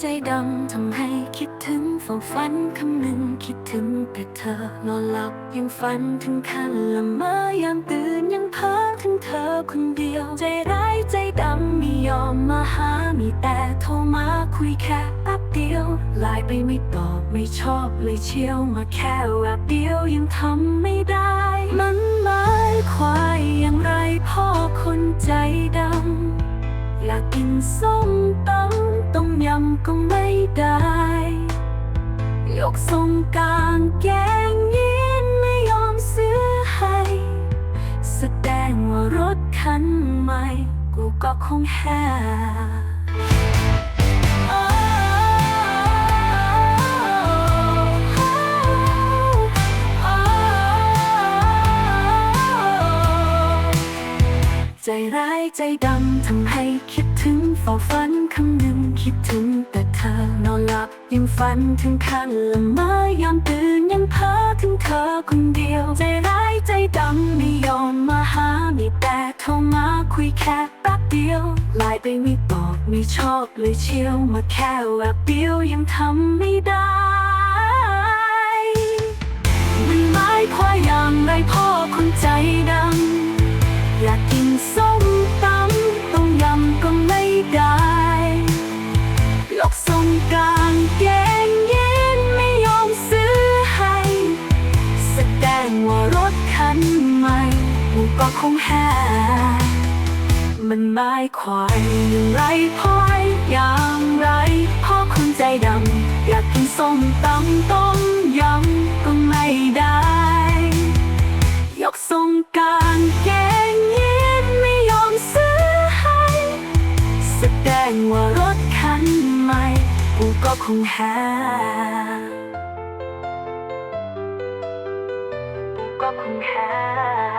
ใจดำทำให้คิดถึงฝันฝันคำหนึ่งคิดถึงแต่เธอนอนหลับยังฝันถึงคันละเมอยามตื่นยังเพ้อถึงเธอคนเดียว ใจร้ายใจดำไม่ยอมมาหามีแต่โทรมาคุยแค่แป๊บเดียวไลน์ไปไม่ตอบไม่ชอบเลยเชี่ยวมาแค่แวบเดียวยังทำไม่ได้ มันหมายควายอย่างไรพ่อคนใจดำอยากกินส้มตำ ต้มยำก็ไม่ได้ ยกทรงกลางแกงยินไม่ยอมซื้อให้ แสดงว่ารถคันใหม่ กูก็คงแห่ใจร้ายใจดำทำให้คิด ฝ้าฝันคำหนึ่งคิดถึงแต่เธอนอนหลับยังฝันถึงคันละเมอยามตื่นยังเพ้อถึงเธอคนเดียว ใจร้ายใจดำไม่ยอมมาหามีแต่โทรมาคุยแค่แป๊บเดียวไลน์ไปไม่ตอบไม่ชอบเลยเชียวมาแค่แวบเดียวยังทำไม่ได้ กางแกงเย็นไม่ยอมซื้อให้ แสดงว่ารถคันใหม่กูก็คงแห่มันไมายควายอย่างไรพ่ออย่างไรพ่อคนใจดำอยากกินส้มตำต้ม คงหาก็คงหา